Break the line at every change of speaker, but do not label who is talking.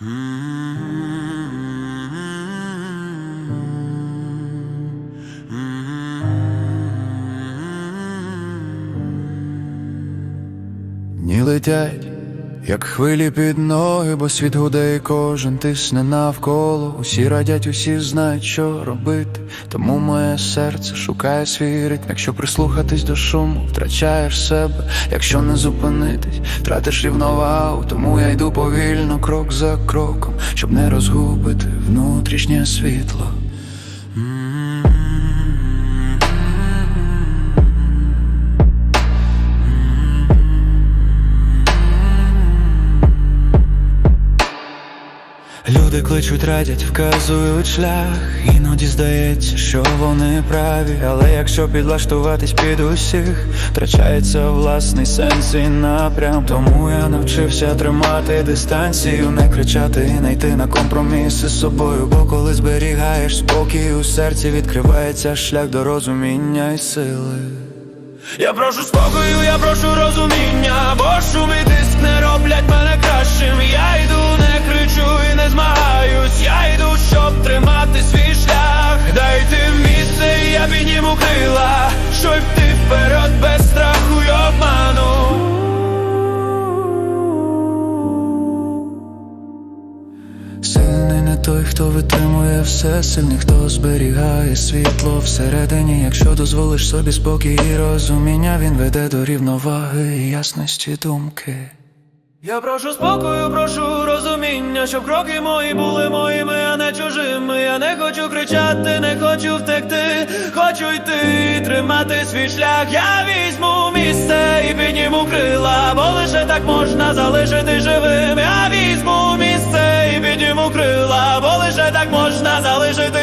Дні летять, як хвилі під ноги, бо світ гуде і кожен тисне навколо. Усі радять, усі знають, що робити. Тому моє серце шукає свій ритм. Якщо прислухатись до шуму, втрачаєш себе, якщо не зупинитись, втратиш рівновагу. Тому я йду повільно, крок за кроком, щоб не розгубити внутрішнє світло. Кличуть, радять, вказують шлях. Іноді здається, що вони праві. Але якщо підлаштуватись під усіх, втрачається власний сенс і напрям. Тому я навчився тримати дистанцію, не кричати і не йти на компроміси з собою. Бо коли зберігаєш спокій у серці, відкривається шлях до розуміння і сили. Я прошу спокою, я прошу той, хто витримує все, сильний, хто зберігає світло всередині. Якщо дозволиш собі спокій і розуміння, він веде до рівноваги і ясності думки. Я прошу спокою, прошу розуміння, щоб кроки мої були моїми, а не чужими. Я не хочу кричати, не хочу втекти, хочу йти, тримати свій шлях. Я візьму місце і підніму крила, бо лише так можна залишити живим. так можна залишити.